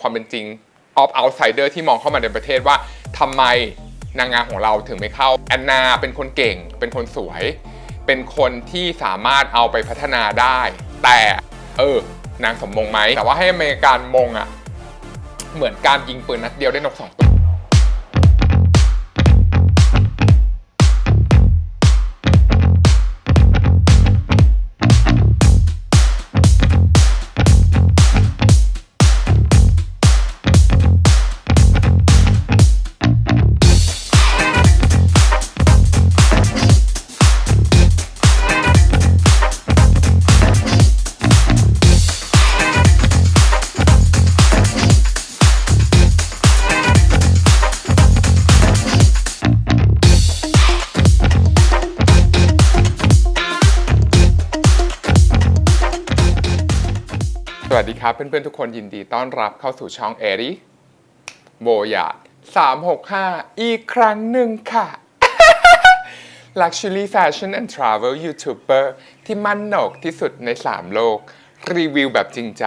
ความเป็นจริง of outsider ที่มองเข้ามาในประเทศว่าทำไมนางงามของเราถึงไม่เข้าแอนนาเป็นคนเก่ง เป็นคนสวย เป็นคนที่สามารถเอาไปพัฒนาได้ แต่เออนางสมมงไหมแต่ว่าให้อเมริกันมงอะ่ะเหมือนการยิงปืนนัดเดียวได้นกสองตัว วัสดีครับเพื่อนๆทุกคนยินดีต้อนรับเข้าสู่ช่องเอริโบยาด365 อีกครั้งหนึ่งค่ะ Luxury Fashion and Travel YouTuber ที่มั่นหนกที่สุดใน 3 โลก รีวิวแบบจริงใจ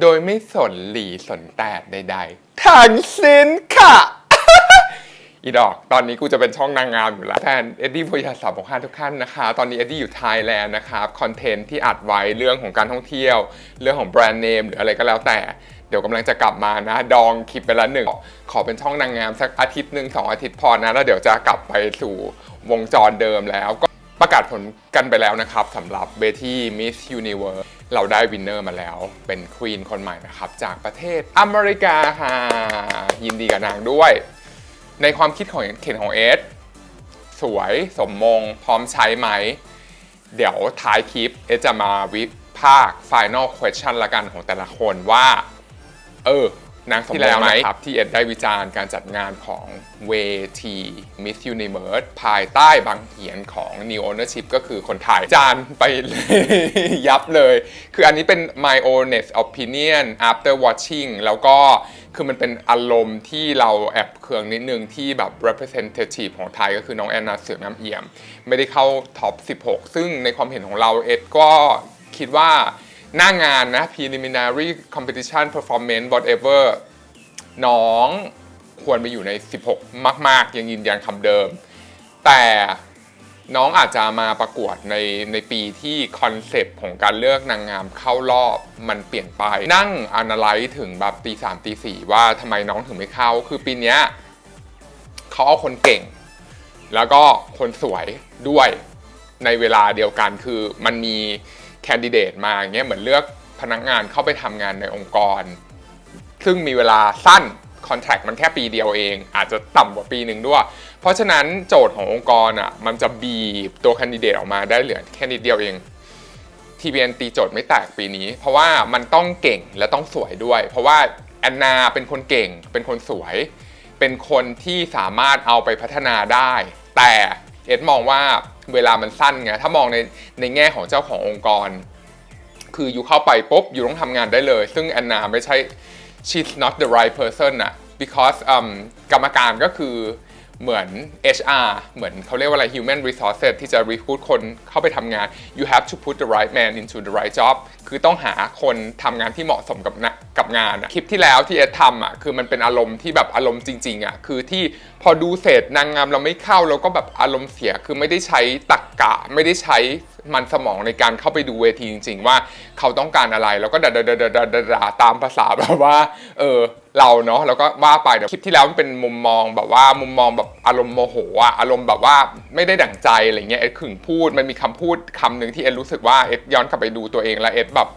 โดยไม่สนหลีสนแตดใดๆทั้งสิ้นค่ะ อีดอก ตอนนี้กูจะเป็นช่องนางงามอยู่แล้วแฟนเอ็ดดี้พยาสามของห้าทุกท่านนะคะ ตอนนี้เอ็ดดี้อยู่ไทยแลนด์นะครับคอนเทนต์ที่อัดไว้เรื่องของการท่องเที่ยว เรื่องของแบรนด์เนมหรืออะไรก็แล้วแต่เดี๋ยวกำลังจะกลับมานะ ดองคลิปไปละหนึ่ง ขอเป็นช่องนางงามสักอาทิตย์หนึ่งสองอาทิตย์พอนะ แล้วเดี๋ยวจะกลับไปสู่วงจรเดิมแล้ว ก็ประกาศผลกันไปแล้วนะครับสำหรับเวที Miss Universe เราได้วินเนอร์มาแล้ว เป็นควีนคนใหม่นะครับ จากประเทศอเมริกาค่ะยินดีกับนางด้วย ในความคิดของเข็นของเอสสวยสมมง พร้อมใช้ไหม เดี๋ยวท้ายคลิปเอสจะมาวิพากษ์ Final Question ละกันของแต่ละคนว่า เออนางสมมงไหมครับ ที่เอ็ดได้วิจารณ์การจัดงานของเวที Miss Universe ภายใต้บางเหียนของ New Ownership ก็คือคนไทย จานไปยับเลย คืออันนี้เป็น my honest opinion after watching แล้วก็ คือมันเป็นอารมณ์ที่เราแอบเคืองนิดนึงที่แบบ representative ของไทยก็คือน้องแอนนาเสือน้ำเอี่ยม ไม่ได้เข้าท็อป 16 ซึ่งในความเห็นของเราเอ็ดก็คิดว่าหน้างานนะ preliminary competition performance whatever น้องควรไปอยู่ใน 16 มาก ๆ ยังยืนยันคำเดิม แต่ น้องอาจจะมาประกวดในในปีที่คอนเซปต์ของการเลือกนางงามเข้ารอบมันเปลี่ยนไป นั่ง analyze ถึงแบบตีสามตีสี่ว่าทำไมน้องถึงไม่เข้า คือปีนี้เขาเอาคนเก่ง แล้วก็คนสวยด้วยในเวลาเดียวกันคือมันมีแคนดิเดตมาอย่างเงี้ยเหมือนเลือกพนักงานเข้าไปทำงานในองค์กร ซึ่งมีเวลาสั้น คอนแท c t มันแค่ปีเดียวเอง อาจจะต่ำกว่าปีหนึ่งด้วย เพราะฉะนั้นโจทย์ขององค์กรอะมันจะบีบตัวคนดิเดตออกมาได้เหลือแค่นิดเดียวเอง TBN ตีโจทย์ไม่แตกปีนี้ เพราะว่ามันต้องเก่งและต้องสวยด้วย เพราะว่าแอนนาเป็นคนเก่ง เป็นคนสวย เป็นคนที่สามารถเอาไปพัฒนาได้ แต่เอ็ดมองว่าเวลามันสั้นไง ถ้ามองในในแง่ของเจ้าขององค์กร คืออยู่เข้าไปปุ๊บอยู่ต้องทำงานได้เลย ซึ่งแอนนาไม่ใช่ she's not the right person อะ because um, กรรมการก็คือเหมือน HR เหมือนเขาเรียกว่าอะไร human resources ที่จะ recruit คนเข้าไปทำงาน you have to put the right man into the right job คือต้องหาคนทำงานที่เหมาะสมกับกับงานอะคลิปที่แล้วที่เอ็ดทำอะคือมันเป็นอารมณ์ที่แบบอารมณ์จริงๆอะคือที่พอดูเสร็จนางงามเราไม่เข้าแล้วก็แบบอารมณ์เสียคือไม่ได้ใช้ตักกะ ไม่ได้ใช้มันสมองในการเข้าไปดูเวทีจริง ๆ ว่าเขาต้องการอะไรแล้วก็ดาดาดาดาดาตามภาษาแบบว่า เออเราเนาะแล้วก็ว่าไปเดี๋ยวคลิปที่แล้วมันเป็นมุมมองแบบว่ามุมมองแบบอารมณ์โมโหอะอารมณ์แบบว่าไม่ได้ดั่งใจอะไรเงี้ยเอ็ดขึงพูดมันมีคำพูดคำหนึ่งที่เอ็ดรู้สึกว่าเอ็ดย้อนกลับไปดูตัวเองแล้วเอ็ดแบบ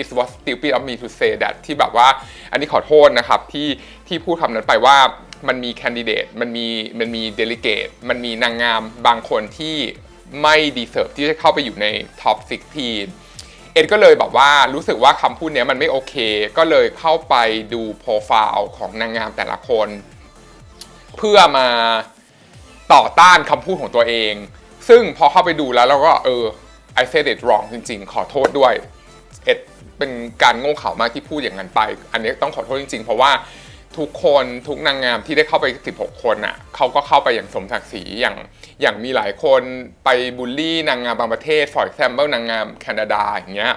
it was stupid of me to say that ที่แบบว่าอันนี้ขอโทษนะครับที่ที่พูดคำนั้นไปว่ามันมีแคนดิเดตมันมีมันมีเดลิเกตมันมีนางงามบางคนที่ไม่ดีเซิร์ฟที่จะเข้าไปอยู่ในท็อป16 เอ็ดก็เลยแบบว่ารู้สึกว่าคำพูดเนี้ยมันไม่โอเค ก็เลยเข้าไปดูโปรไฟล์ของนางงามแต่ละคน เพื่อมาต่อต้านคำพูดของตัวเอง ซึ่งพอเข้าไปดูแล้วเราก็เออ I said it wrong จริงๆ ขอโทษด้วย เอ็ดเป็นการโง่เขลามากที่พูดอย่างนั้นไป อันนี้ต้องขอโทษจริงๆ เพราะว่าทุกคนทุกนางงามที่ได้เข้าไป 16 คนอะเขาก็เข้าไปอย่างสมศักดิ์ศรีอย่างอย่างมีหลายคนไปบูลลี่นางงามบางประเทศ for example นางงามแคนาดาอย่างเงี้ย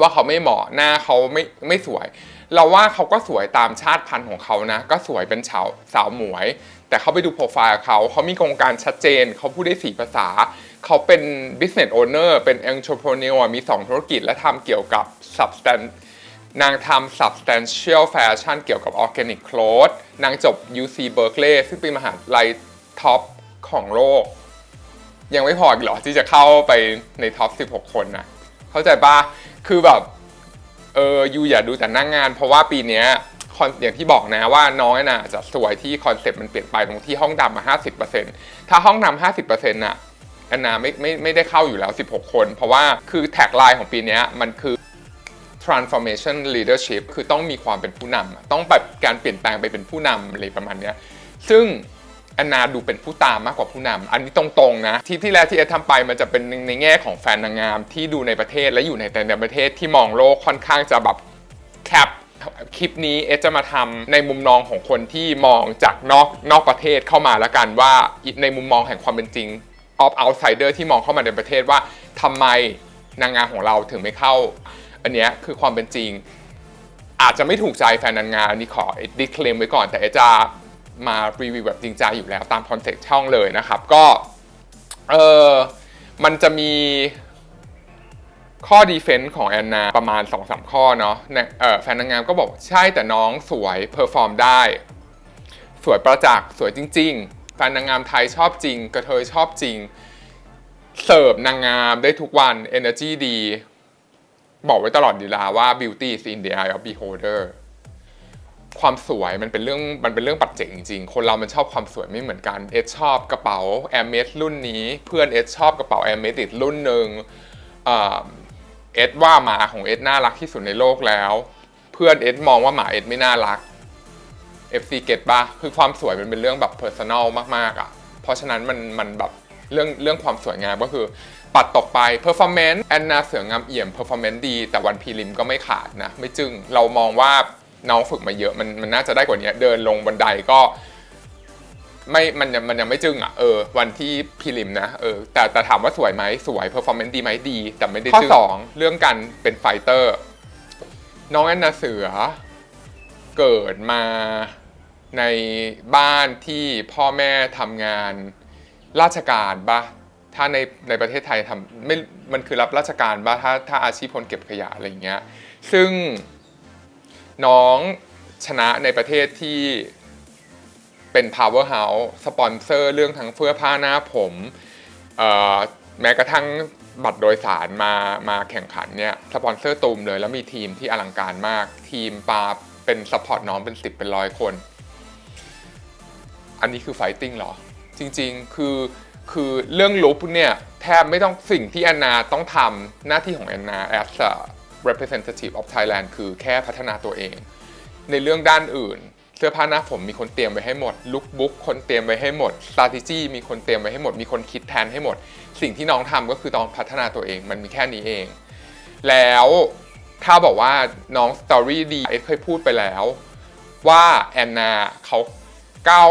ว่าเขาไม่เหมาะหน้าเขาไม่ไม่สวย เราว่าเขาก็สวยตามชาติพันธุ์ของเขานะ ก็สวยเป็นชาวสาวหมวย แต่เขาไปดูโปรไฟล์เขาเขามีโครงการชัดเจน เขาพูดได้สี่ภาษา เขาเป็น business owner เป็น entrepreneur มี 2 ธุรกิจและทำเกี่ยวกับ substance นางทำ substantial fashion เกี่ยวกับ organic clothes นางจบ UC Berkeley ซึ่งเป็นมหาลัยท็อปของโลก ยังไม่พออีกเหรอ ที่จะเข้าไปในท็อป 16 คนนะเข้าใจปะคือแบบเออยูอย่าดูแต่นั่งงาน เพราะว่าปีนี้อนอย่างที่บอกนะว่าน้องน่ะจะสวยที่คอนเซ็ปต์มันเปลี่ยนไปตรงที่ห้องดำมา 50%ถ้าห้องดำ50%น่ะ แอนนาไม่ไม่ไม่ได้เข้าอยู่แล้ว 16 คน เพราะว่าคือแท็กไลน์ของปีนี้มันคือ transformation leadership คือต้องมีความเป็นผู้นำต้องแบบการเปลี่ยนแปลงไปเป็นผู้นำอะไรประมาณนี้ซึ่งแอนนาดูเป็นผู้ตามมากกว่าผู้นำอันนี้ตรงๆนะที่ที่แรกที่เอทำไปมันจะเป็นในแง่ของแฟนนางงามที่ดูในประเทศและอยู่ในแต่ในประเทศที่มองโลกค่อนข้างจะแบบแคปคลิปนี้เอจะมาทำในมุมมองของคนที่มองจากนอกนอกประเทศเข้ามาแล้วกันว่าในมุมมองแห่งความเป็นจริง of outsider ที่มองเข้ามาในประเทศว่าทำไมนางงามของเราถึงไม่เข้า อันเนี้ยคือความเป็นจริง อาจจะไม่ถูกใจแฟนนางงามนนี้ขอดิเคลมไว้ก่อน แต่จะมารีวิวแบบจริงใจอยู่แล้วตามคอนเซ็ปต์ช่องเลยนะครับ ก็เออมันจะมีข้อดีเฟนต์ของแอนนาประมาณ 2-3 ข้อเนาะแฟนนางงามก็บอกใช่แต่น้องสวยเพอร์ฟอร์มได้ สวยประจักษ์สวยจริง ๆ แฟนนางงามไทยชอบจริง กระเทยชอบจริง เสิร์ฟนางงามได้ทุกวัน Energy ดี บอกไว้ตลอดดีลาว่า beauty is in the eye of beholder ความสวยมันเป็นเรื่องมันเป็นเรื่องปัจเจกจริงๆ คนเรามันชอบความสวยไม่เหมือนกัน เอสชอบกระเป๋า a i r m e s รุ่นนี้ เพื่อนเอสชอบกระเป๋า a i r m e s อีกรุ่นหนึ่งเอสว่าหมาของเอสน่ารักที่สุดในโลกแล้ว เพื่อนเอสมองว่าหมาเอสไม่น่ารัก FC เก็ตปะคือความสวยมันเป็นเรื่องแบบ personal มากๆอะ่ะ เพราะฉะนั้นมันมันแบบเรื่องเรื่องความสวยงามก็คือปัดตกไป performance แอนนาเสืองามเอี่ยม performance ดี แต่วันพีริมก็ไม่ขาดนะ ไม่จึงเรามองว่าน้องฝึกมาเยอะมันมันน่าจะได้กว่านี้เดินลงบันไดก็ ไม่มันยังมันยังไม่จึงอะเออวันที่พรีลิมนะเออแต่แต่ถามว่าสวยไหมสวย performance ดีไหมดี แต่ไม่ได้จึงข้อสองเรื่องการเป็นไฟเตอร์ น้องแอนนาเสือเกิดมา ในบ้านที่พ่อแม่ทำงานราชการปะถ้าในในประเทศไทยทำไม่มันคือรับราชการปะถ้าถ้าอาชีพคนเก็บขยะอะไรอย่างเงี้ยซึ่งน้องชนะในประเทศที่เป็น power house สปอนเซอร์เรื่องทั้งเสื้อผ้าหน้าผมแม้กระทั่งบัตรโดยสารมามาแข่งขันเนี่ยสปอนเซอร์ตูมเลยแล้วมีทีมที่อลังการมาก ทีมปาเป็นซัพพอร์ตน้องเป็น 10 เป็นร้อยคน อันนี้คือไฟติ้งเหรอ จริงๆ คือคือเรื่องลุปเนี่ยแทบไม่ต้องสิ่งที่แอนนาต้องทำหน้าที่ของแอนนา as a representative of Thailand คือแค่พัฒนาตัวเอง ในเรื่องด้านอื่น เสื้อผ้าหน้าผมมีคนเตรียมไว้ให้หมดลุคบุ๊กคนเตรียมไว้ให้หมด strategy มีคนเตรียมไว้ให้หมด มีคนคิดแทนให้หมด สิ่งที่น้องทำก็คือต้องพัฒนาตัวเองมันมีแค่นี้เอง แล้วถ้าบอกว่าน้องสตอรี่ดีเอสเคยพูดไปแล้ว ว่าแอนนาเขาก้าว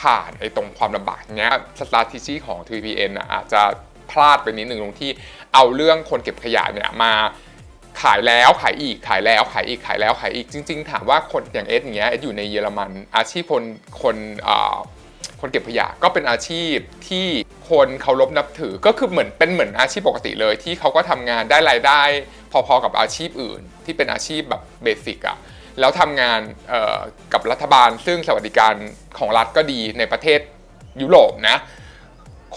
ผ่านไอ้ตรงความลำบากเนี้ยสตาร์ทิชีของ TVN อะอาจจะพลาดไปนิดหนึ่งตรงที่เอาเรื่องคนเก็บขยะเนี่ยมาขายแล้วขายอีกขายแล้วขายอีกขายแล้วขายอีกจริง ๆ ถามว่าคนอย่างเอสอย่างเงี้ยเอสอยู่ในเยอรมัน อาชีพคนคนคนเก็บขยะก็เป็นอาชีพที่คนเคารพนับถือก็คือเหมือนเป็นเหมือนอาชีพปกติเลยที่เขาก็ทำงานได้รายได้ พอๆกับอาชีพอื่น ที่เป็นอาชีพแบบเบสิกอะ แล้วทำงานกับรัฐบาล ซึ่งสวัสดิการของรัฐก็ดีในประเทศยุโรปนะ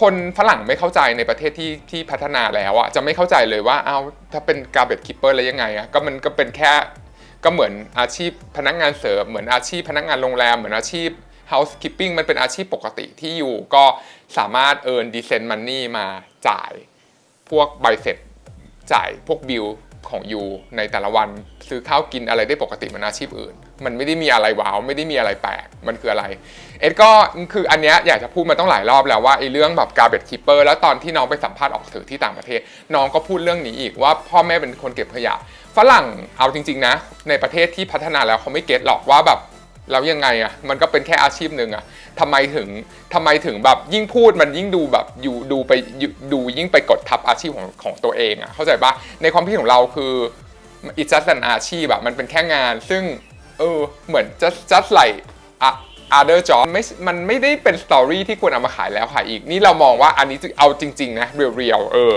คนฝรั่งไม่เข้าใจในประเทศที่ที่พัฒนาแล้วอะจะไม่เข้าใจเลยว่าเอาถ้าเป็นการเบ t คิปเปอร์แล้วยังไงอะก็มันก็เป็นแค่ก็เหมือนอาชีพพนักงานเสิริมเหมือนอาชีพพนักงานโรงแรมเหมือนอาชีพ housekeeping มันเป็นอาชีพปกติที่อยู่ก็สามารถ earn decent money มาจ่าย พวกใบเสร็จจ่ายพวกบิล ของยูในแต่ละวันซื้อข้าวกินอะไรได้ปกติเหมันอาชีพอื่น มันไม่ได้มีอะไรว้าวไม่ได้มีอะไรแปลกมันคืออะไร เอ็ดก็คืออันเนี้ยอยากจะพูดมาต้องหลายรอบแล้วว่าไอ้เรื่องแบบการเบ t คิปเปอร์แล้วตอนที่น้องไปสัมภาษณ์ออกสื่อที่ต่างประเทศ น้องก็พูดเรื่องนี้อีกว่าพ่อแม่เป็นคนเก็บขยะฝรั่งเอาจริง ๆ นะ ในประเทศที่พัฒนาแล้วเขาไม่เก็ตหรอกว่าแบบ แล้วยังไงอะมันก็เป็นแค่อาชีพหนึ่งอะทำไมถึงทำไมถึงแบบยิ่งพูดมันยิ่งดูแบบอยู่ดูไปดูยิ่งไปกดทับอาชีพของของตัวเองอะเข้าใจปะในความคิดของเราคืออิจัสแ n นอาชีพแบบมันเป็นแค่งาน ซึ่งเออเหมือน just just like a other job ไม่มันไม่ได้เป็นสตอรี่ที่ควรเอามาขายแล้วขายอีก นี่เรามองว่าอันนี้เอาจริง ๆ นะ เรียวๆเออ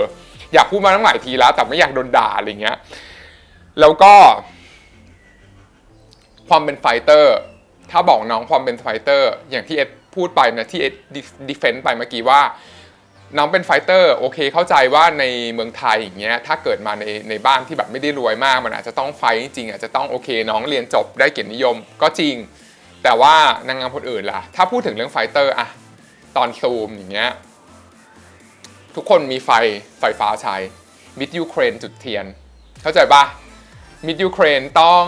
อยากพูดมาตั้งหลายทีแล้ว แต่ไม่อยากโดนด่าอะไรเงี้ย แล้วก็ ความเป็นไฟเตอร์ ถ้าบอกน้องความเป็นไฟเตอร์ อย่างที่เอ็ดพูดไปนะที่เอ็ดดิเฟนต์ไปเมื่อกี้ว่า น้องเป็นไฟเตอร์โอเคเข้าใจว่าในเมืองไทยอย่างเงี้ยถ้าเกิดมาในในบ้านที่แบบไม่ได้รวยมาก มันอาจจะต้องไฟจริงๆอาจจะต้องโอเค น้องเรียนจบได้เกียรตินิยมก็จริง แต่ว่านางงามคนอื่นล่ะ ถ้าพูดถึงเรื่องไฟเตอร์อะตอนซูมอย่างเงี้ยทุกคนมีไฟไฟฟ้าใช้มิดยูเครนจุดเทียน เข้าใจปะมิดยูเครนต้อง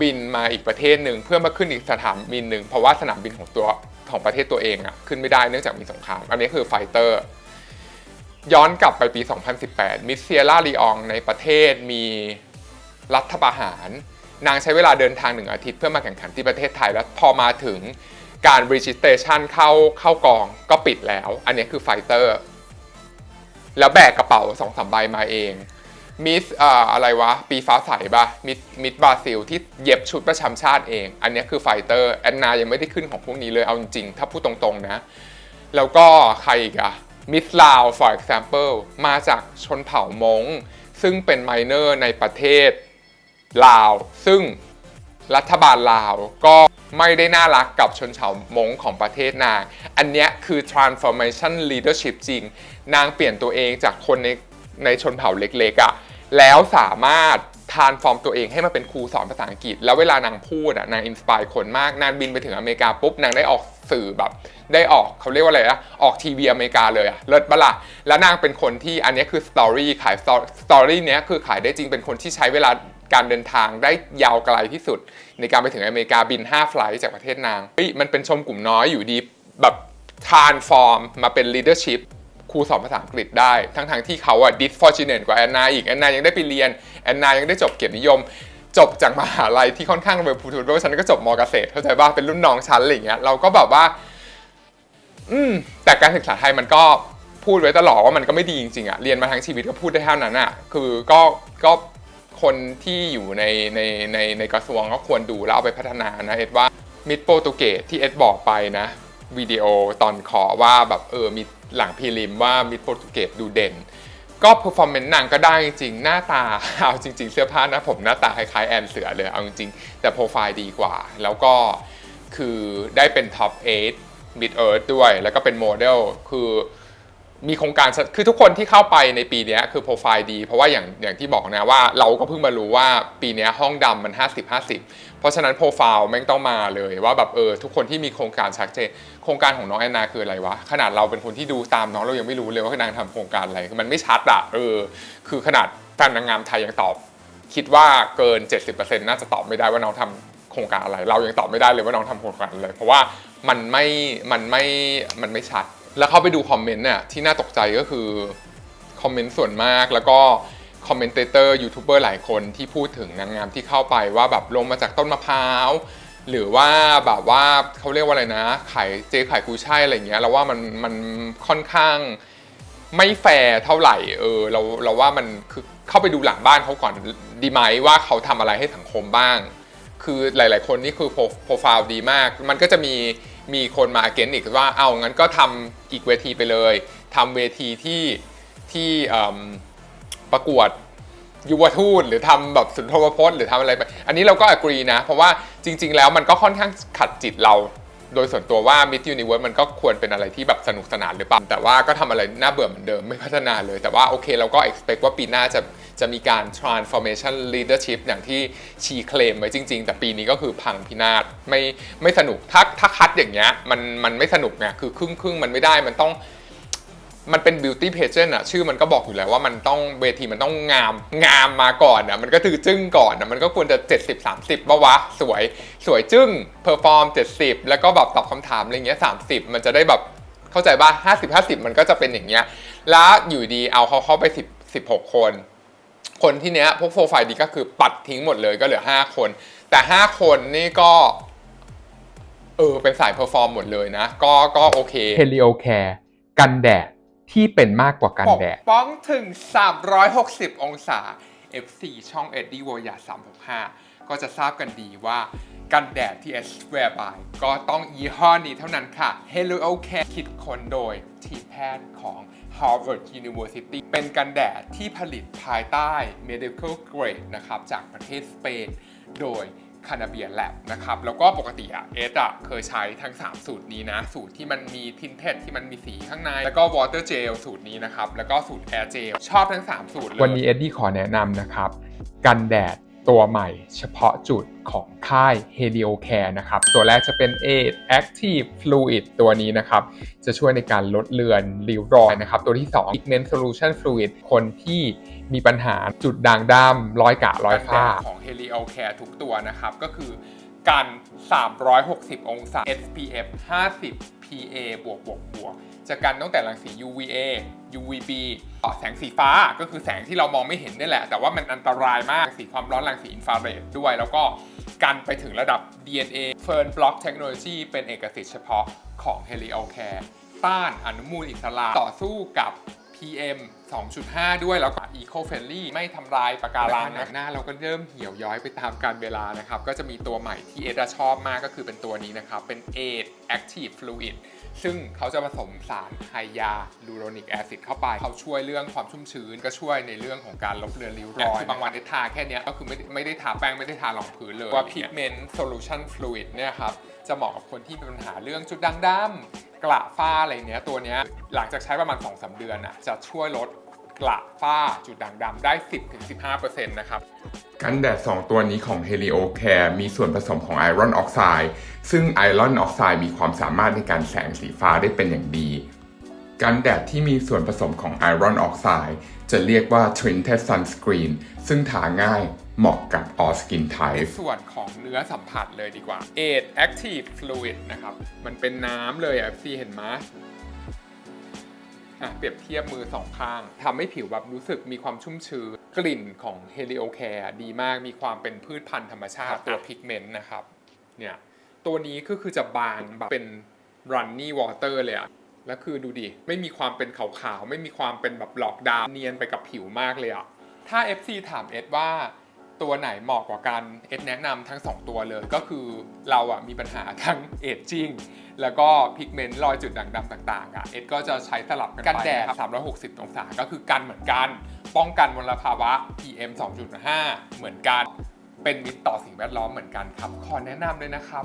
บินมาอีกประเทศหนึ่งเพื่อมาขึ้นอีกสนามบินหนึ่งเพราะว่าสนามบินของตัวของประเทศตัวเองอะขึ้นไม่ได้เนื่องจากมีสงคราม อันนี้คือไฟเตอร์ ย้อนกลับไปปี 2018 มิสเซียร่าลีอองในประเทศมีรัฐประหาร นางใช้เวลาเดินทางหนึ่งอาทิตย์เพื่อมาแข่งขันที่ประเทศไทย แล้วพอมาถึงการ registration เข้าเข้ากองก็ปิดแล้ว อันนี้คือไฟเตอร์ แล้วแบกกระเป๋าสองสามใบมาเอง มิสอ่าอะไรวะ ปีฟ้าใสปะมิสมิสบราซิลที่เย็บชุดประจำชาติเอง อันนี้คือไฟเตอร์แอนนายังไม่ได้ขึ้นของพวกนี้เลยเอาจริงๆถ้าพูดตรงๆนะ แล้วก็ใครอีกอะมิสลาว for example มาจากชนเผ่ามงซึ่งเป็นไมเนอร์ในประเทศลาว ซึ่งรัฐบาลลาวก็ไม่ได้น่ารักกับชนเผ่ามงของประเทศนาง อันนี้คือ transformation leadership จริง นางเปลี่ยนตัวเองจากคนใน ในชนเผ่าเล็กๆอะ่ะแล้วสามารถ transform ตัวเองให้มาเป็นครูสอนภาษาอังกฤษ แล้วเวลานางพูดอะนางอินสปายคนมากนางบินไปถึงอเมริกาปุ๊บนางได้ออกสื่อแบบ ได้ออกเขาเรียกว่าอะไรนะออกทีวีอเมริกาเลยอะเลิศบละแล้วนางเป็นคนที่อันนี้คือสตอรี่ขายสตอรี่เนี้ยคือขายได้จริงเป็นคนที่ใช้เวลาการเดินทางได้ยาวไกลที่สุด ในการไปถึงอเมริกาบิน5ไฟล์จากประเทศนางเฮ้มันเป็นชมกลุ่มน้อยอยู่ดีแบบ transform มาเป็น leadership ครูสอนภาษาอังกฤษได้ ทั้งทางๆที่เขาอะ disfortunate กว่าแอนนาอีกแอนนายังได้ไปเรียนแอนนายังได้จบเกียรตินิยม จบจากมหาลัยที่ค่อนข้างเวลพูทูเพราะฉันก็จบมอเกษตรเข้าใจป่ะเป็นรุ่นน้องชั้นอะไรเงี้ยเราก็แบบว่า อืมแต่การศึกษาไทยมันก็พูดไว้ตลอดว่ามันก็ไม่ดีจริงๆอะเรียนมาทั้งชีวิตก็พูดได้เท่านั้นอะคือก็ก็คนที่อยู่ในในในในกระทรวงก็ควรดูแล้วเอาไปพัฒนานะเอ็ดว่ามิดโปรตุเกสที่เอ็ดบอกไปนะ วิดีโอตอนขอว่าแบบเออมีหลังพีริมว่ามิดโปรตุเกสดูเด่น ก็เพอร์ฟอร์แมนซ์นางก็ได้จริงหน้าตาเอาจริง ๆ เสื้อผ้านะผมหน้าตาคล้ายๆแอนเสือเลยเอาจริงๆแต่โปรไฟล์ดีกว่า แล้วก็คือได้เป็นท็อป8 Mid Earth ด้วย แล้วก็เป็นโมเดลคือ มีโครงการคือทุกคนที่เข้าไปในปีนี้คือโปรไฟล์ดี เพราะว่าอย่างอย่างที่บอกนะว่าเราก็เพิ่งมารู้ว่าปีนี้ห้องดำมัน 50-50 เพราะฉะนั้นโปรไฟล์แม่งต้องมาเลยว่าแบบเออทุกคนที่มีโครงการชัดเจนโครงการของน้องแอนนาคืออะไรวะ ขนาดเราเป็นคนที่ดูตามน้องเรายังไม่รู้เลยว่านางทำโครงการอะไรคือมันไม่ชัดอะเออ คือขนาดแฟนนางงามไทยยังตอบ คิดว่าเกิน 70%น่าจะตอบไม่ได้ว่าน้องทำโครงการอะไร เรายังตอบไม่ได้เลยว่าน้องทำโครงการอะไรเพราะว่ามันไม่มันไม่มันไม่ชัด แล้วเข้าไปดูคอมเมนต์เนี่ยที่น่าตกใจก็คือคอมเมนต์ส่วนมากแล้วก็คอมเมนเตเตอร์ยูทูบเบอร์หลายคนที่พูดถึงนางงามที่เข้าไปว่าแบบลงมาจากต้นมะพร้าว หรือว่าแบบว่าเขาเรียกว่าอะไรนะขายเจ๊ขายกูช่ายอะไรเงี้ยเราว่ามันมันค่อนข้างไม่แฟร์เท่าไหร่เออเราเราว่ามันคือเข้าไปดูหลังบ้านเขาก่อนดีไหมว่าเขาทำอะไรให้สังคมบ้าง คือหลาย ๆ คนนี่คือโปรไฟล์ดีมาก มันก็จะมี มีคนมาเกณฑ์อีกว่าเอางั้นก็ทำอีกเวทีไปเลยทำเวทีที่ที่ประกวดยุวทูตหรือทำแบบสุนทรพจน์หรือทำอะไรไป อันนี้เราก็อกรีนะ เพราะว่าจริง ๆ แล้วมันก็ค่อนข้างขัดจิตเรา โดยส่วนตัวว่า Mid Universe มันก็ควรเป็นอะไรที่แบบสนุกสนานหรือเปล่า แต่ว่าก็ทำอะไรน่าเบื่อเหมือนเดิมไม่พัฒนาเลย แต่ว่าโอเคเราก็ expect ว่าปีหน้าจะจะมีการ transformation leadership อย่างที่ชีเคลมไว้จริง ๆ แต่ปีนี้ก็คือพังพินาศไม่ไม่สนุกถ้าถ้าคัดอย่างเงี้ยมันมันไม่สนุกไงคือครึ่งครึ่งมันไม่ได้มันต้อง มันเป็น beauty pageant อะชื่อมันก็บอกอยู่แล้วว่ามันต้องเวทีมันต้องงามงามมาก่อนอะมันก็คือจึ้งก่อนอะมันก็ควรจะ 70 30ป่าวะ สวยสวยจึ้งเพอร์ฟอร์ม70 แล้วก็แบบตอบคำถามอะไรเงี้ย30 มันจะได้แบบเข้าใจป่ะ50 50 มันก็จะเป็นอย่างเงี้ย แล้วอยู่ดีเอาเขาเข้าไป 10 16 คน คนที่เนี้ยพวกโปรไฟล์ดีก็คือปัดทิ้งหมดเลยก็เหลือ 5 คน แต่ 5 คนนี่ก็เออเป็นสายเพอร์ฟอร์มหมดเลยนะ ก็ก็โอเคเฮลิโอแคร์กันแดด ที่เป็นมากกว่ากันแดดป้องถึง 360 องศา FC ช่อง Eddie w o y a 365 ก็จะทราบกันดีว่ากันแดดที่ S Square by ก็ต้องยี่ห้อนี้เท่านั้นค่ะ Hello Care คิดค้นโดยทีมแพทย์ของ Harvard University เป็นกันแดดที่ผลิตภายใต้ medical grade นะครับ จากประเทศสเปน โดย คานาเบียแลบนะครับ แล้วก็ปกติอะเอสอะเคยใช้ทั้ง 3 สูตรนี้นะ สูตรที่มันมีทินเทสที่มันมีสีข้างใน แล้วก็วอเตอร์เจลสูตรนี้นะครับ แล้วก็สูตรแอร์เจลชอบทั้ง 3 สูตรเลย วันนี้เอ็ดดี้ขอแนะนำนะครับ กันแดด ตัวใหม่เฉพาะจุดของค่าย Helio Care นะครับ ตัวแรกจะเป็น Aid Active Fluid ตัวนี้นะครับ จะช่วยในการลดเลือนริ้วรอยนะครับ ตัวที่ 2 Pigment Solution Fluid คนที่มีปัญหาจุดด่างดำรอยกะรอยฝ้าของ Helio Care ทุกตัวนะครับ ก็คือกัน 360 องศา SPF 50 PA บวกบวกบวกจะกันตั้งแต่รังสี UVA UVB ต่อแสงสีฟ้าก็คือแสงที่เรามองไม่เห็นนี่แหละ แต่ว่ามันอันตรายมากสีความร้อนแรงสีอินฟราเรดด้วย แล้วก็กันไปถึงระดับ DNA Fern Block Technology เป็นเอกสิทธิ์เฉพาะของ Helio Care ต้านอนุมูลอิสระต่อสู้กับ PM 2.5 ด้วยแล้วก็ Eco Friendly ไม่ทำลายปะการังนะหน้าเราก็เริ่มเหี่ยวย้อยไปตามกาลเวลานะครับ ก็จะมีตัวใหม่ที่เอดชอบมากก็คือเป็นตัวนี้นะครับ เป็น Aid Active Fluid ซึ่งเขาจะผสมสารไฮยาลูโรนิกแอซิดเข้าไป เขาช่วยเรื่องความชุ่มชื้น ก็ช่วยในเรื่องของการลบเลือนริ้วรอยคือบางวันเอดทาแค่เนี้ยก็คือไม่ได้ไม่ได้ทาแป้งไม่ได้ทารองพื้นเลยว่า Pigment Solution Fluid เนี่ยครับจะเหมาะกับคนที่มีปัญหาเรื่องจุดด่างดำกระฝ้าอะไรเนี้ยตัวเนี้ยหลังจากใช้ประมาณ2-3เดือนอะจะช่วยลด กระฝ้าจุดด่างดำได้ 10-15%นะครับกันแดด 2 ตัวนี้ของ Helio Care มีส่วนผสมของไอรอนออกไซด์ซึ่งไอรอนออกไซด์มีความสามารถในการแสงสีฟ้าได้เป็นอย่างดี กันแดดที่มีส่วนผสมของไอรอนออกไซด์จะเรียกว่า Tinted Sunscreen ซึ่งทาง่ายเหมาะกับ all skin type ส่วนของเนื้อสัมผัสเลยดีกว่า Aid Active Fluid นะครับ มันเป็นน้ำเลยอะพี่เห็นไหม อะเปรียบเทียบมือสองข้างทำให้ผิวแบบรู้สึกมีความชุ่มชื้นกลิ่นของ Helio Care ดีมากมีความเป็นพืชพันธุ์ธรรมชาติตัวพิกเมนต์นะครับเนี่ยตัวนี้ก็คือจะบางแบบเป็น runny water เลยอะแล้วคือดูดิ ไม่มีความเป็นขาวๆ ไม่มีความเป็นแบบหลอกดาวเนียนไปกับผิวมากเลยอะถ้า FC ถามเอ็ดว่า ตัวไหนเหมาะกว่ากันเอ็ดแนะนำทั้ง 2 ตัวเลย ก็คือเราอะมีปัญหาทั้งเอจจิ้งแล้วก็พิกเมนต์รอยจุดด่างดำต่างๆอะเอ็ดก็จะใช้สลับกันกันแดด360 องศาก็คือกันเหมือนกัน ป้องกันมลภาวะ PM 2.5 เหมือนกัน เป็นมิตรต่อสิ่งแวดล้อมเหมือนกันครับ ขอแนะนำเลยนะครับ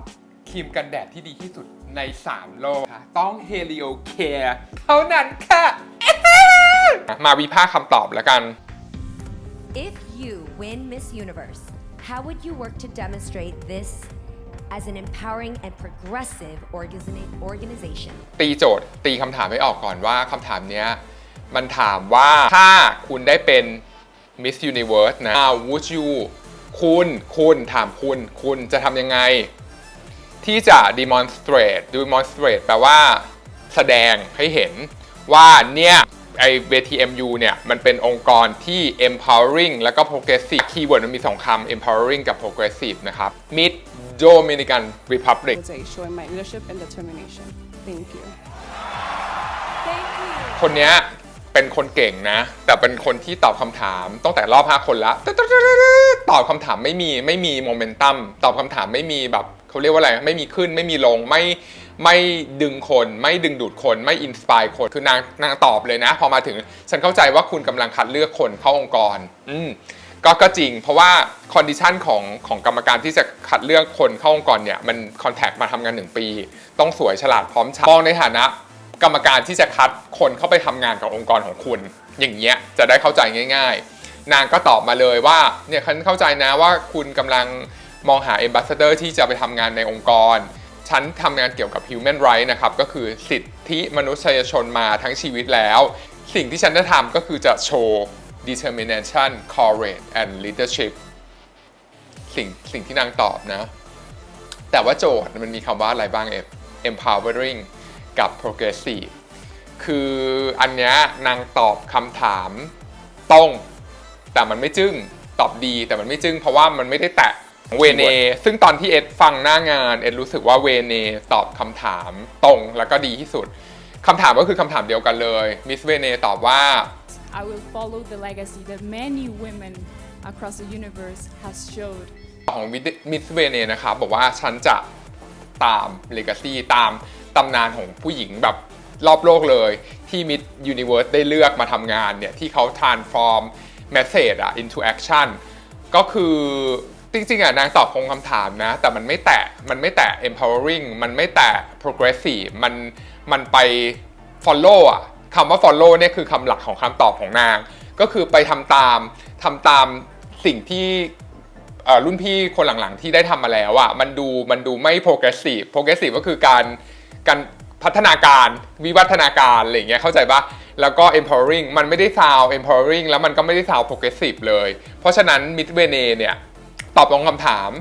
ครีมกันแดดที่ดีที่สุดใน 3 โลกค่ะต้อง Helio Care เท่านั้นค่ะ มาวิพากษ์คำตอบแล้วกัน If you win Miss Universe, how would you work to demonstrate this as an empowering and progressive organiza- organization? ตีโจทย์ตีคำถามให้ออกก่อนว่าคำถามเนี้ยมันถามว่าถ้าคุณได้เป็น Miss Universe นะ How would you คุณคุณถามคุณ คุณจะทำยังไง ที่จะ demonstrate demonstrate แปลว่า แสดงให้เห็นว่าเนี่ย ไอ VTMU เนี่ย มันเป็นองค์กรที่ empowering แล้วก็ progressive คีย์เวิร์ดมันมีสองคำ empowering กับ progressive นะครับ Mid Dominican Republic say, showing my leadership and determination. Thank you. Thank you. คนเนี้ยเป็นคนเก่งนะ แต่เป็นคนที่ตอบคำถามตั้งแต่รอบ 5 คนละตอบคำถามไม่มีไม่มีโมเมนตัมตอบคำถามไม่มีแบบ เขาเรียกว่าอะไรไม่มีขึ้นไม่มีลงไม่ไม่ดึงคน ไม่ดึงดูดคนไม่อินสปายคนคือนางนางตอบเลยนะ พอมาถึงฉันเข้าใจว่าคุณกำลังคัดเลือกคนเข้าองค์กร อืมก็ก็จริง เพราะว่าคอนดิชันของของกรรมการที่จะคัดเลือกคนเข้าองค์กรเนี่ยมันคอนแทคมาทำงานหนึ่งปี ต้องสวยฉลาดพร้อมใช้มองในฐานะ กรรมการที่จะคัดคนเข้าไปทำงานกับองค์กรของคุณ อย่างเงี้ยจะได้เข้าใจง่าย ๆ นางก็ตอบมาเลยว่าเนี่ยฉันเข้าใจนะว่าคุณกำลัง มองหา ambassador ที่จะไปทำงานในองค์กร ฉันทำงานเกี่ยวกับ human right นะครับ ก็คือสิทธิมนุษยชนมาทั้งชีวิตแล้ว สิ่งที่ฉันจะทำก็คือจะโชว์ determination courage and leadership สิ่งสิ่งที่นางตอบนะ แต่ว่าโจทย์มันมีคำว่าอะไรบ้างเอฟ empowering กับ progressive คืออันเนี้ยนางตอบคำถามตรง แต่มันไม่จึ้งตอบดีแต่มันไม่จึ้งเพราะว่ามันไม่ได้แตะ เวเนซึ่งตอนที่เอ็ดฟังหน้างาน เอ็ดรู้สึกว่าเวเนตอบคำถามตรงแล้วก็ดีที่สุดคำถามก็คือคำถามเดียวกันเลยมิสเวเนตอบว่า I will follow the legacy that many women across the universe has showed ของมิสเวเนนะครับบอกว่าฉันจะตามเลกาซีตามตำนานของผู้หญิงแบบรอบโลกเลย ที่มิ s ยูนิเวิร์สได้เลือกมาทำงานเนี่ย ที่เขา transform message อะ into action ก็คือ จริงๆอะนางตอบคงคำถามนะ แต่มันไม่แตะมันไม่แตะ empowering มันไม่แตะ progressive มันมันไป follow อะคำว่า follow เนี่ยคือคำหลักของคำตอบของนาง ก็คือไปทำตามทำตามสิ่งที่รุ่นพี่คนหลังๆที่ได้ทำมาแล้วอะมันดูมันดูไม่ progressive progressive ก็คือการการพัฒนาการวิวัฒนาการอะไรเงี้ยเข้าใจปะแล้วก็ empowering มันไม่ได้ sound empowering แล้วมันก็ไม่ได้ sound progressive เลย เพราะฉะนั้น mid v e n e เนี่ย ตอบตรงคำถาม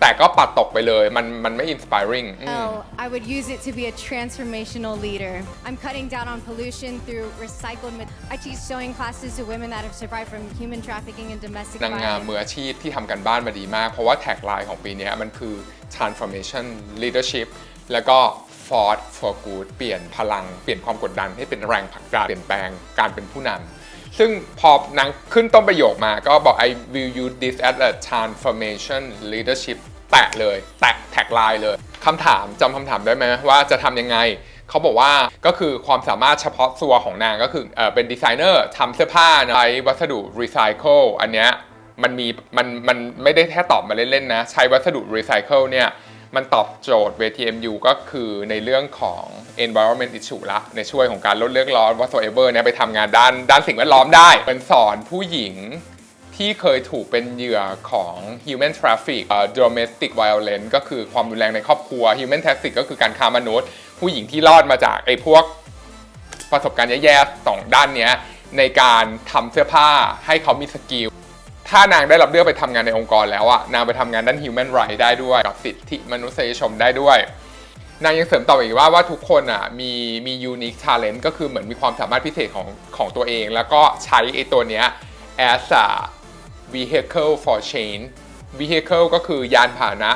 แต่ก็ปัดตกไปเลยมันมันไม่ inspiring อืม Well, I would use it to be a transformational leader. I'm cutting down on pollution through recycled materials. I teach sewing classes to women that have survived from human trafficking and domestic นางงาม violence. มืออาชีพที่ทำกันบ้านมาดีมาก เพราะว่าแท็กไลน์ของปีเนี้ยมันคือ transformation leadership แล้วก็ fought for good เปลี่ยนพลัง เปลี่ยนความกดดันให้เป็นแรงผลักดันเปลี่ยนแปลงการเป็นผู้นำ ซึ่งพอนางขึ้นต้นประโยคมาก็บอก I will use this as a transformation leadership แตะเลย แตะแท็กไลน์เลยคำถามจำคำถามได้ไหมว่าจะทำยังไงเขาบอกว่าก็คือความสามารถเฉพาะตัวของนางก็คือเออเป็นดีไซเนอร์ทำเสื้อผ้าใช้วัสดุรีไซเคิลอันเนี้ยมันมีมันมันไม่ได้แค่ตอบมาเล่นๆนะ ใช้วัสดุรีไซเคิลเนี่ย มันตอบโจทย์ VTMU ก็คือในเรื่องของ environment issue ละ ในช่วยของการลดเรื่องร้อน whatsoever เนี่ยไปทำงานด้านด้านสิ่งแวดล้อมได้เป็นสอนผู้หญิงที่เคยถูกเป็นเหยื่อของ human traffic เอ่อ domestic violence ก็คือความรุนแรงในครอบครัว human traffic ก็คือการค้ามนุษย์ ผู้หญิงที่รอดมาจากไอ้พวกประสบการณ์แย่ๆสองด้านเนี้ยในการทำเสื้อผ้าให้เขามีสกิล ถ้านางได้รับเลือกไปทำงานในองค์กรแล้วอะนางไปทำงานด้าน human right ได้ด้วยกับสิทธิมนุษยชนได้ด้วย นางยังเสริมต่ออีกว่าว่าทุกคนอะมีมี unique talent ก็คือเหมือนมีความสามารถพิเศษของของตัวเอง แล้วก็ใช้ไอ้ตัวเนี้ย as a vehicle for change vehicle ก็คือยานพาหนะ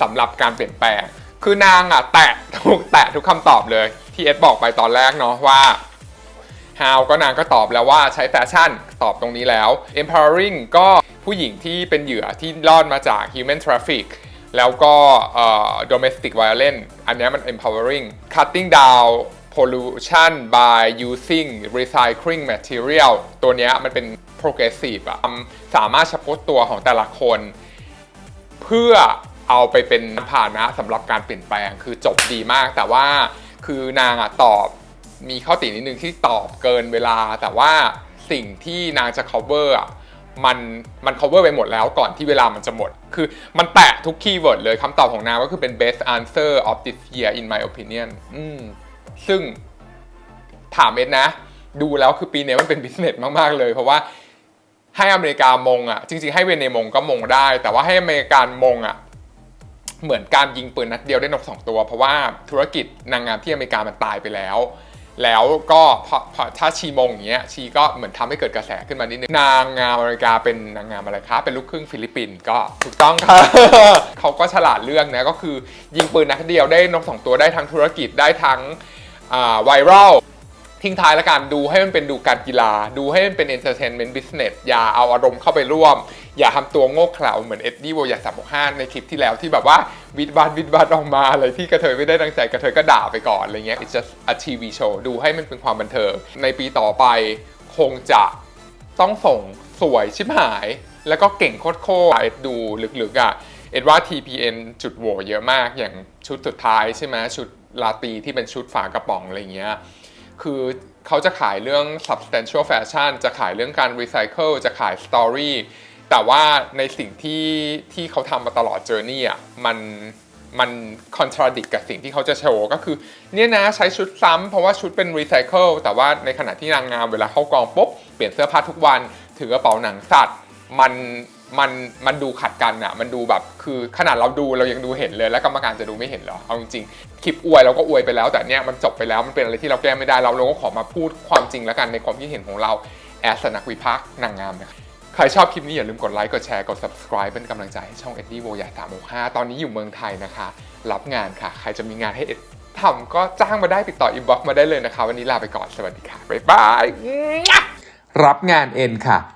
สำหรับการเปลี่ยนแปลง คือนางอะแตะทุกแตะทุกคำตอบเลย ที่เอสบอกไปตอนแรกเนาะว่า how ก็นางก็ตอบแล้วว่าใช้แฟชั่นตอบตรงนี้แล้ว empowering ก็ผู้หญิงที่เป็นเหยื่อที่รอดมาจาก human traffic แล้วก็ domestic violence อันนี้มัน empowering cutting down pollution by using recycling material ตัวนี้มันเป็น progressive อะสามารถเฉพาะตัวของแต่ละคน เพื่อเอาไปเป็นภานะสำหรับการเปลี่ยนแปลงคือจบดีมาก แต่ว่าคือนางอะตอบ มีข้อตินิดนึงที่ตอบเกินเวลา แต่ว่าสิ่งที่นางจะ cover อะมันมัน cover ไปหมดแล้วก่อนที่เวลามันจะหมด คือมันแตะทุกคีย์เวิร์ดเลยคำตอบของนางก็คือเป็น best answer of this year in my opinion อืมซึ่งถามเอ็ดนะ ดูแล้วคือปีนี้มันเป็นบิสเนสมาก ๆ เลย เพราะว่าให้อเมริกามงอะ จริง ๆ ให้เวเนมงก็มงได้ แต่ว่าให้อเมริกันมงอะ เหมือนการยิงปืนนัดเดียวได้นกสองตัว เพราะว่าธุรกิจนางงามที่อเมริกามันตายไปแล้ว แล้วก็พอพอถ้าชีมงอย่างเงี้ยชีก็เหมือนทำให้เกิดกระแสขึ้นมานิดนึงนางงามอเมริกาเป็นนางงามอะไรคะเป็นลูกครึ่งฟิลิปปินส์ก็ถูกต้องค่ะเขาก็ฉลาดเรื่องนะก็คือยิงปืนนัดเดียวได้นกสองตัวได้ทั้งธุรกิจได้ทั้งไวรัล ทิ้งท้ายล้วกันดูให้มันเป็นดูการกีฬา ดูให้มันเป็น entertainment business อย่าเอาอารมณ์เข้าไปร่วม อย่าทำตัวโง่เขลาเหมือนเอ็ดดี้โวอยาสามบห้าในคลิปที่แล้วที่แบบว่าวิดวัดวิดวัดออกมาอะไรที่กระเทยไม่ได้ตั้งใจกระเทยก็ด่าไปก่อนอะไรเงี้ย it's just a TV show ดูให้มันเป็นความบันเทิงในปีต่อไปคงจะต้องส่งสวยชิบหาย แล้วก็เก่งโคตรๆเอ็ดดูลึกๆอะเอ็ดว่า TPN จุดโหวเยอะมากอย่างชุดสุดท้ายใช่ไหมชุดลาตีที่เป็นชุดฝากระป๋องอะไรเงี้ย คือเขาจะขายเรื่อง substantial fashion จะขายเรื่องการ recycle จะขาย story แต่ว่าในสิ่งที่ที่เขาทำมาตลอด journey อะมันมัน contradict กับสิ่งที่เขาจะโชว์ก็คือเนี่ยนะใช้ชุดซ้ำเพราะว่าชุดเป็น recycle แต่ว่าในขณะที่นางงามเวลาเข้ากองปุ๊บ เปลี่ยนเสื้อผ้าทุกวัน ถือกระเป๋าหนังสัตว์ มัน มันมันดูขัดกันอะมันดูแบบคือขนาดเราดูเรายังดูเห็นเลย แล้วกรรมการจะดูไม่เห็นเหรอเอาจริงๆคลิปอวยเราก็อวยไปแล้ว แต่เนี้ยมันจบไปแล้วมันเป็นอะไรที่เราแก้ไม่ได้เราเราก็ขอมาพูดความจริงแล้วกันในความคิดเห็นของเราแอสนักวิพากษ์นางงามนะครับใครชอบคลิปนี้อย่าลืมกดไลค์กดแชร์กด subscribe เป็นกำลังใจให้ช่องเอ็ดดี้โวอยาสามหกห้าตอนนี้อยู่เมืองไทยนะคะ รับงานค่ะ ใครจะมีงานให้เอ็ดทำก็จ้างมาได้ติดต่ออินบ็อกมาได้เลยนะคะ วันนี้ลาไปก่อนสวัสดีค่ะบ๊ายบายรับงานเอ็นค่ะ